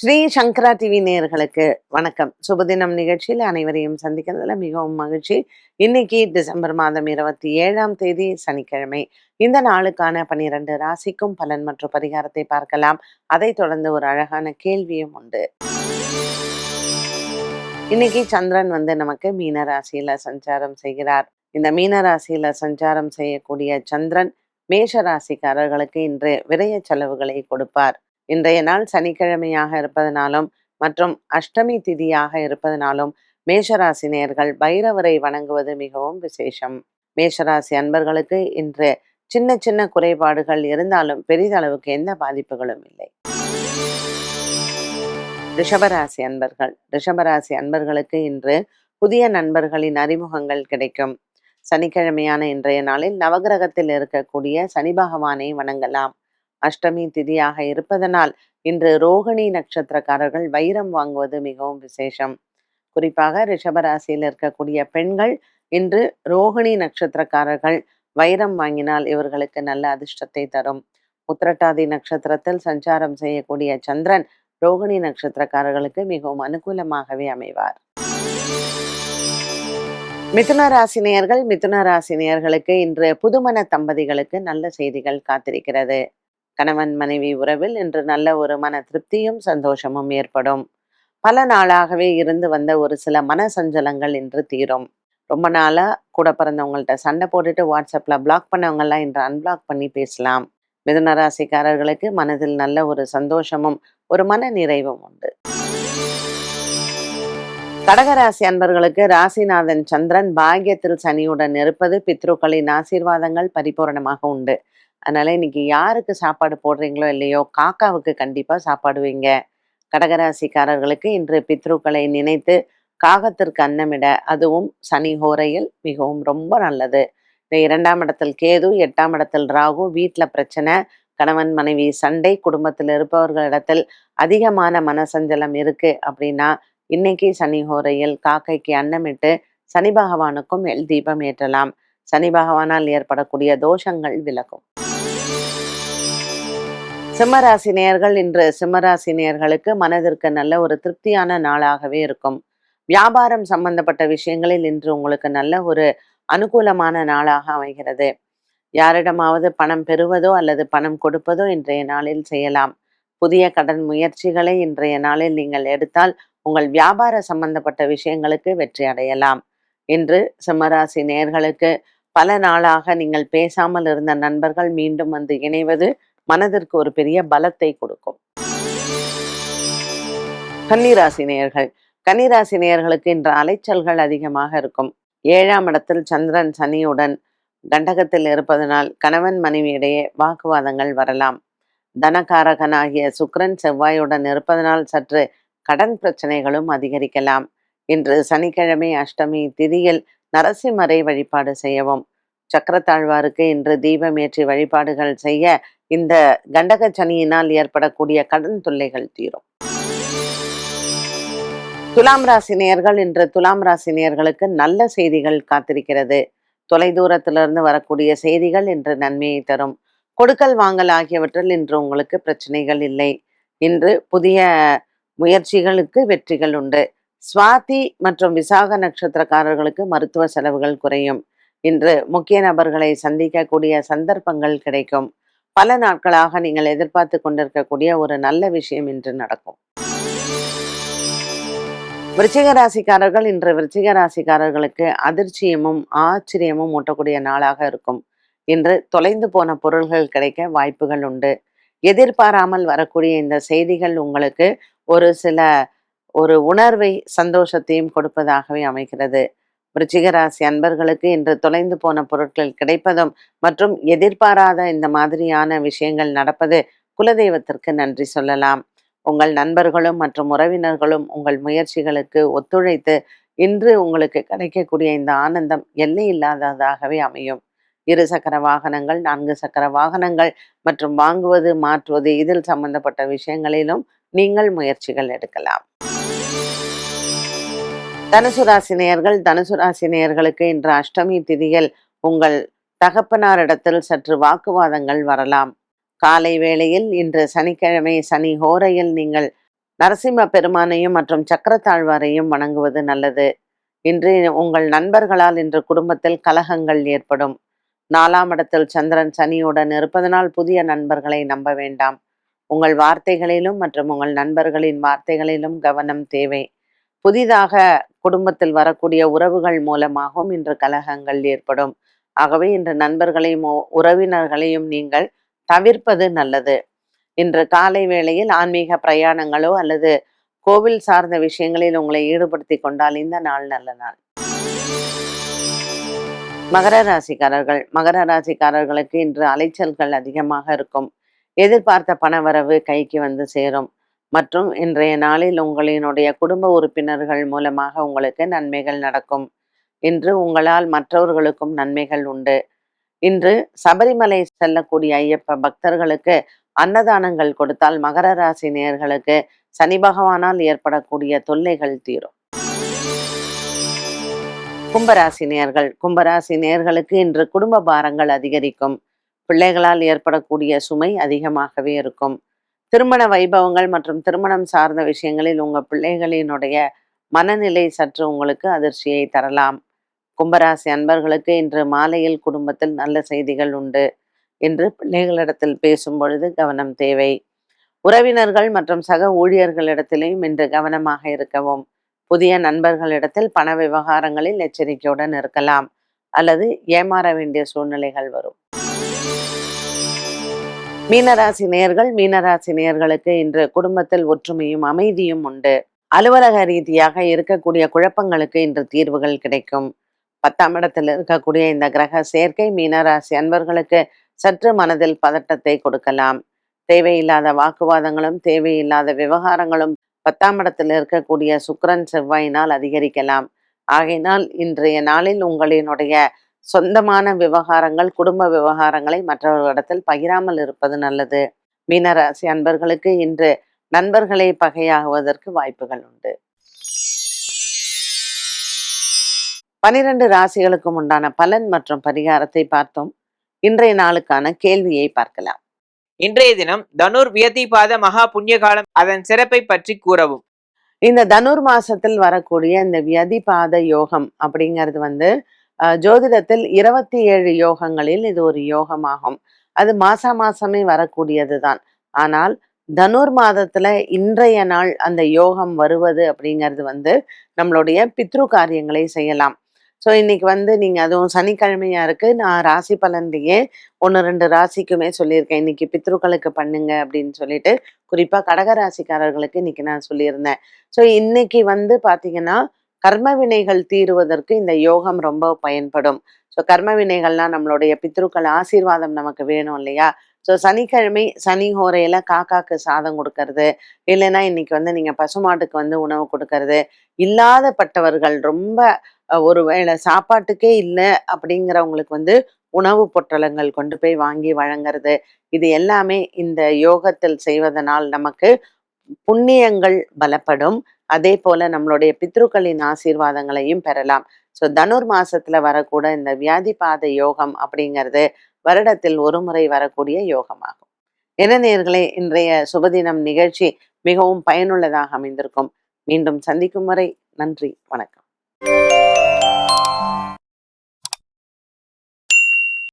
ஸ்ரீ சங்கரா TV நேயர்களுக்கு வணக்கம். சுபதினம் நிகழ்ச்சியில் அனைவரையும் சந்திக்கிறதுல மிகவும் மகிழ்ச்சி. இன்னைக்கு டிசம்பர் மாதம் இருபத்தி ஏழாம் தேதி சனிக்கிழமை. இந்த நாளுக்கான பனிரெண்டு ராசிக்கும் பலன் மற்றும் பரிகாரத்தை பார்க்கலாம். அதை தொடர்ந்து ஒரு அழகான கேள்வியும் உண்டு. இன்னைக்கு சந்திரன் வந்து நமக்கு மீன ராசியில சஞ்சாரம் செய்கிறார். இந்த மீன ராசியில சஞ்சாரம் செய்யக்கூடிய சந்திரன் மேஷ ராசிக்காரர்களுக்கு இன்று விரய செலவுகளை கொடுப்பார். இன்றைய நாள் சனிக்கிழமையாக இருப்பதனாலும் மற்றும் அஷ்டமி திதியாக இருப்பதனாலும் மேஷராசி நேயர்கள் பைரவரை வணங்குவது மிகவும் விசேஷம். மேஷராசி அன்பர்களுக்கு இன்று சின்ன சின்ன குறைபாடுகள் இருந்தாலும் பெரிதளவுக்கு எந்த பாதிப்புகளும் இல்லை. ரிஷபராசி அன்பர்கள். ரிஷபராசி அன்பர்களுக்கு இன்று புதிய நண்பர்களின் அறிமுகங்கள் கிடைக்கும். சனிக்கிழமையான இன்றைய நாளில் நவகிரகத்தில் இருக்கக்கூடிய சனி பகவானை வணங்கலாம். அஷ்டமி திதியாக இருப்பதனால் இன்று ரோகிணி நட்சத்திரக்காரர்கள் வைரம் வாங்குவது மிகவும் விசேஷம். குறிப்பாக ரிஷபராசியில் இருக்கக்கூடிய பெண்கள் இன்று ரோகிணி நட்சத்திரக்காரர்கள் வைரம் வாங்கினால் இவர்களுக்கு நல்ல அதிர்ஷ்டத்தை தரும். உத்திரட்டாதி நட்சத்திரத்தில் சஞ்சாரம் செய்யக்கூடிய சந்திரன் ரோகிணி நட்சத்திரக்காரர்களுக்கு மிகவும் அனுகூலமாகவே அமைவார். மிதுன ராசினியர்கள் மிதுன ராசினியர்களுக்கு இன்று புதுமண தம்பதிகளுக்கு நல்ல செய்திகள் காத்திருக்கிறது. கணவன் மனைவி உறவில் இன்று நல்ல ஒரு மன திருப்தியும் சந்தோஷமும் ஏற்படும். பல நாளாகவே இருந்து வந்த ஒரு சில மன சஞ்சலங்கள் இன்று தீரும். ரொம்ப நாளா கூட பிறந்தவங்கள்ட்ட சண்டை போட்டுட்டு வாட்ஸ்அப்ல பிளாக் பண்ணவங்கெல்லாம் இன்று அன்பிளாக் பண்ணி பேசலாம். மிதுனராசிக்காரர்களுக்கு மனதில் நல்ல ஒரு சந்தோஷமும் ஒரு மன நிறைவும் உண்டு. கடகராசி அன்பர்களுக்கு ராசிநாதன் சந்திரன் பாகியத்தில் சனியுடன் இருப்பது பித்ருக்களின் ஆசீர்வாதங்கள் பரிபூரணமாக உண்டு. அதனால இன்னைக்கு யாருக்கு சாப்பாடு போடுறீங்களோ இல்லையோ காக்காவுக்கு கண்டிப்பாக சாப்பாடு வைங்க. கடகராசிக்காரர்களுக்கு இன்று பித்ருக்களை நினைத்து காகத்திற்கு அன்னமிட அதுவும் சனி ஹோரையில் மிகவும் ரொம்ப நல்லது. இந்த இரண்டாம் இடத்தில் கேது எட்டாம் இடத்தில் ராகு வீட்டில் பிரச்சனை கணவன் மனைவி சண்டை குடும்பத்தில் இருப்பவர்களிடத்தில் அதிகமான மனசஞ்சலம் இருக்கு அப்படின்னா இன்னைக்கு சனி ஹோரையில் காக்கைக்கு அன்னமிட்டு சனி பகவானுக்கும் எல் தீபம் ஏற்றலாம். சனி பகவானால் ஏற்படக்கூடிய தோஷங்கள் விலகும். சிம்மராசி நேயர்கள் இன்று சிம்மராசி நேயர்களுக்கு மனதிற்கு நல்ல ஒரு திருப்தியான நாளாகவே இருக்கும். வியாபாரம் சம்பந்தப்பட்ட விஷயங்களில் இன்று உங்களுக்கு நல்ல ஒரு அனுகூலமான நாளாக அமைகிறது. யாரிடமாவது பணம் பெறுவதோ அல்லது பணம் கொடுப்பதோ இன்றைய நாளில் செய்யலாம். புதிய கடன் முயற்சிகளை இன்றைய நாளில் நீங்கள் எடுத்தால் உங்கள் வியாபார சம்பந்தப்பட்ட விஷயங்களுக்கு வெற்றி அடையலாம். இன்று சிம்மராசி நேர்களுக்கு பல நாளாக நீங்கள் பேசாமல் இருந்த நண்பர்கள் மீண்டும் வந்து இணைவது மனதிற்கு ஒரு பெரிய பலத்தை கொடுக்கும். கன்னிராசி நேயர்கள் கன்னிராசி நேயர்களுக்கு இன்று அலைச்சல்கள் அதிகமாக இருக்கும். ஏழாம் இடத்தில் சந்திரன் சனியுடன் கண்டகத்தில் இருப்பதனால் கணவன் மனைவியிடையே வாக்குவாதங்கள் வரலாம். தனகாரகனாகிய சுக்கிரன் செவ்வாயுடன் இருப்பதனால் சற்று கடன் பிரச்சனைகளும் அதிகரிக்கலாம். இன்று சனிக்கிழமை அஷ்டமி திதியில் நரசிம்மரை வழிபாடு செய்யவும். சக்கரத்தாழ்வாருக்கு இன்று தீபம் ஏற்றி வழிபாடுகள் செய்ய இந்த கண்டக சனியினால் ஏற்படக்கூடிய கடன் தொல்லைகள் தீரும். துலாம் ராசி நேயர்கள் இன்று துலாம் ராசி நேயர்களுக்கு நல்ல செய்திகள் காத்திருக்கிறது. தொலைதூரத்திலிருந்து வரக்கூடிய செய்திகள் இன்று நன்மையை தரும். கொடுக்கல் வாங்கல் ஆகியவற்றில் இன்று உங்களுக்கு பிரச்சனைகள் இல்லை. இன்று புதிய முயற்சிகளுக்கு வெற்றிகள் உண்டு. சுவாதி மற்றும் விசாக நட்சத்திரக்காரர்களுக்கு மருத்துவ செலவுகள் குறையும். இன்று முக்கிய நபர்களை சந்திக்கக்கூடிய சந்தர்ப்பங்கள் கிடைக்கும். பல நாட்களாக நீங்கள் எதிர்பார்த்து கொண்டிருக்கக்கூடிய ஒரு நல்ல விஷயம் இன்று நடக்கும். விருச்சிக ராசிக்காரர்கள் இன்று விருச்சிக ராசிக்காரர்களுக்கு அதிர்ச்சியமும் ஆச்சரியமும் ஊட்டக்கூடிய நாளாக இருக்கும். இன்று தொலைந்து போன பொருள்கள் கிடைக்க வாய்ப்புகள் உண்டு. எதிர்பாராமல் வரக்கூடிய இந்த செய்திகள் உங்களுக்கு ஒரு சில ஒரு உணர்வை சந்தோஷத்தையும் கொடுப்பதாகவே அமைகிறது. விருச்சிக ராசி அன்பர்களுக்கு இன்று தொலைந்து போன பொருட்கள் கிடைப்பதும் மற்றும் எதிர்பாராத இந்த மாதிரியான விஷயங்கள் நடப்பது குலதெய்வத்திற்கு நன்றி சொல்லலாம். உங்கள் நண்பர்களும் மற்றும் உறவினர்களும் உங்கள் முயற்சிகளுக்கு ஒத்துழைத்து இன்று உங்களுக்கு கிடைக்கக்கூடிய இந்த ஆனந்தம் எல்லை இல்லாததாகவே அமையும். இரு சக்கர வாகனங்கள் நான்கு சக்கர வாகனங்கள் மற்றும் வாங்குவது மாற்றுவது இதில் சம்பந்தப்பட்ட விஷயங்களிலும் நீங்கள் முயற்சிகள் எடுக்கலாம். தனுசு ராசி நேயர்கள் தனுசு ராசி நேயர்களுக்கு இன்று அஷ்டமி திதியில் உங்கள் தகப்பனாரிடத்தில் சற்று வாக்குவாதங்கள் வரலாம். காலை வேளையில் இன்று சனிக்கிழமை சனி ஹோரையில் நீங்கள் நரசிம்ம பெருமானையும் மற்றும் சக்கரத்தாழ்வாரையும் வணங்குவது நல்லது. இன்று உங்கள் நண்பர்களால் இன்று குடும்பத்தில் கலகங்கள் ஏற்படும். நாலாம் இடத்தில் சந்திரன் சனியுடன் இருப்பதனால் புதிய நண்பர்களை நம்ப வேண்டாம். உங்கள் வார்த்தைகளிலும் மற்றும் உங்கள் நண்பர்களின் வார்த்தைகளிலும் கவனம் தேவை. புதிதாக குடும்பத்தில் வரக்கூடிய உறவுகள் மூலமாகவும் இன்று கலகங்கள் ஏற்படும். ஆகவே இன்று நண்பர்களையும் உறவினர்களையும் நீங்கள் தவிர்ப்பது நல்லது. இன்று காலை வேளையில் ஆன்மீக பிரயாணங்களோ அல்லது கோவில் சார்ந்த விஷயங்களில் உங்களை ஈடுபடுத்தி கொண்டால் இந்த நாள் நல்ல நாள். மகர ராசிக்காரர்கள் மகர ராசிக்காரர்களுக்கு இன்று அலைச்சல்கள் அதிகமாக இருக்கும். எதிர்பார்த்த பணவரவு கைக்கு வந்து சேரும். மற்றும் இன்றைய நாளில் உங்களினுடைய குடும்ப உறுப்பினர்கள் மூலமாக உங்களுக்கு நன்மைகள் நடக்கும். இன்று உங்களால் மற்றவர்களுக்கும் நன்மைகள் உண்டு. இன்று சபரிமலை செல்லக்கூடிய ஐயப்ப பக்தர்களுக்கு அன்னதானங்கள் கொடுத்தால் மகர ராசி நேர்களுக்கு சனி பகவானால் ஏற்படக்கூடிய தொல்லைகள் தீரும். கும்பராசி நேர்கள் கும்பராசி நேர்களுக்கு இன்று குடும்ப பாரங்கள் அதிகரிக்கும். பிள்ளைகளால் ஏற்படக்கூடிய சுமை அதிகமாகவே இருக்கும். திருமண வைபவங்கள் மற்றும் திருமணம் சார்ந்த விஷயங்களில் உங்கள் பிள்ளைகளினுடைய மனநிலை சற்று உங்களுக்கு அதிர்ச்சியை தரலாம். கும்பராசி அன்பர்களுக்கு இன்று மாலையில் குடும்பத்தில் நல்ல செய்திகள் உண்டு என்று பிள்ளைகளிடத்தில் பேசும் பொழுது கவனம் தேவை. உறவினர்கள் மற்றும் சக ஊழியர்களிடத்திலையும் இன்று கவனமாக இருக்கவும். புதிய நண்பர்களிடத்தில் பண விவகாரங்களில் எச்சரிக்கையுடன் இருக்கலாம் அல்லது ஏமாற வேண்டிய சூழ்நிலைகள் வரும். மீனராசி நேர்கள் மீனராசி நேர்களுக்கு இன்று குடும்பத்தில் ஒற்றுமையும் அமைதியும் உண்டு. அலுவலக ரீதியாக இருக்கக்கூடிய குழப்பங்களுக்கு இன்று தீர்வுகள் கிடைக்கும். பத்தாம் இடத்தில் இருக்கக்கூடிய இந்த கிரக சேர்க்கை மீனராசி அன்பர்களுக்கு சற்று மனதில் பதட்டத்தை கொடுக்கலாம். தேவையில்லாத வாக்குவாதங்களும் தேவையில்லாத விவகாரங்களும் பத்தாம் இடத்தில் இருக்கக்கூடிய சுக்கரன் செவ்வாயினால் அதிகரிக்கலாம். ஆகையினால் இன்றைய நாளில் உங்களினுடைய சொந்தமான விவகாரங்கள் குடும்ப விவகாரங்களை மற்றவர்களிடத்தில் பகிராமல் இருப்பது நல்லது. மீனராசி அன்பர்களுக்கு இன்று நண்பர்களை பகையாகுவதற்கு வாய்ப்புகள் உண்டு. பனிரெண்டு ராசிகளுக்கும் உண்டான பலன் மற்றும் பரிகாரத்தை பார்த்தோம். இன்றைய நாளுக்கான கேள்வியை பார்க்கலாம். இன்றைய தினம் தனுர் வியதிபாத மகா புண்ணிய காலம் அதன் சிறப்பை பற்றி கூறவும். இந்த தனுர் மாசத்தில் வரக்கூடிய இந்த வியதிபாத யோகம் அப்படிங்கிறது வந்து ஜோதிடத்தில் இருபத்தி ஏழு யோகங்களில் இது ஒரு யோகமாகும். அது மாசா மாசமே வரக்கூடியது தான். ஆனால் தனுர் மாதத்துல இன்றைய நாள் அந்த யோகம் வருவது அப்படிங்கிறது வந்து நம்மளுடைய பித்ரு காரியங்களை செய்யலாம். ஸோ இன்னைக்கு வந்து நீங்க அதுவும் சனிக்கிழமையா இருக்கு. நான் ராசி பலன்லையே ஒன்று ரெண்டு ராசிக்குமே சொல்லியிருக்கேன். இன்னைக்கு பித்ருக்களுக்கு பண்ணுங்க அப்படின்னு சொல்லிட்டு குறிப்பா கடக ராசிக்காரர்களுக்கு இன்னைக்கு நான் சொல்லியிருந்தேன். ஸோ இன்னைக்கு வந்து பாத்தீங்கன்னா கர்ம வினைகள் தீருவதற்கு இந்த யோகம் ரொம்ப பயன்படும். ஸோ கர்ம வினைகள்லாம் நம்மளுடைய பித்ருக்கள் ஆசீர்வாதம் நமக்கு வேணும் இல்லையா? ஸோ சனிக்கிழமை சனி ஹோரையில காக்காக்கு சாதம் கொடுக்கறது இல்லைன்னா இன்னைக்கு வந்து நீங்க பசுமாட்டுக்கு வந்து உணவு கொடுக்கறது இல்லாதப்பட்டவர்கள் ரொம்ப ஒரு வேளை சாப்பாட்டுக்கே இல்லை அப்படிங்கிறவங்களுக்கு வந்து உணவு பொட்டலங்கள் கொண்டு போய் வாங்கி வழங்குறது இது எல்லாமே இந்த யோகத்தில் செய்வதனால் நமக்கு புண்ணியங்கள் பலப்படும். அதே போல நம்மளுடைய பித்ருக்களின் ஆசீர்வாதங்களையும் பெறலாம். ஸோ தனுர் மாசத்துல வரக்கூட இந்த வியாதி பாத யோகம் அப்படிங்கிறது வருடத்தில் ஒரு முறை வரக்கூடிய யோகமாகும். என்ன நேர்களே இன்றைய சுபதினம் நிகழ்ச்சி மிகவும் பயனுள்ளதாக அமைந்திருக்கும். மீண்டும் சந்திக்கும் வரை நன்றி வணக்கம்.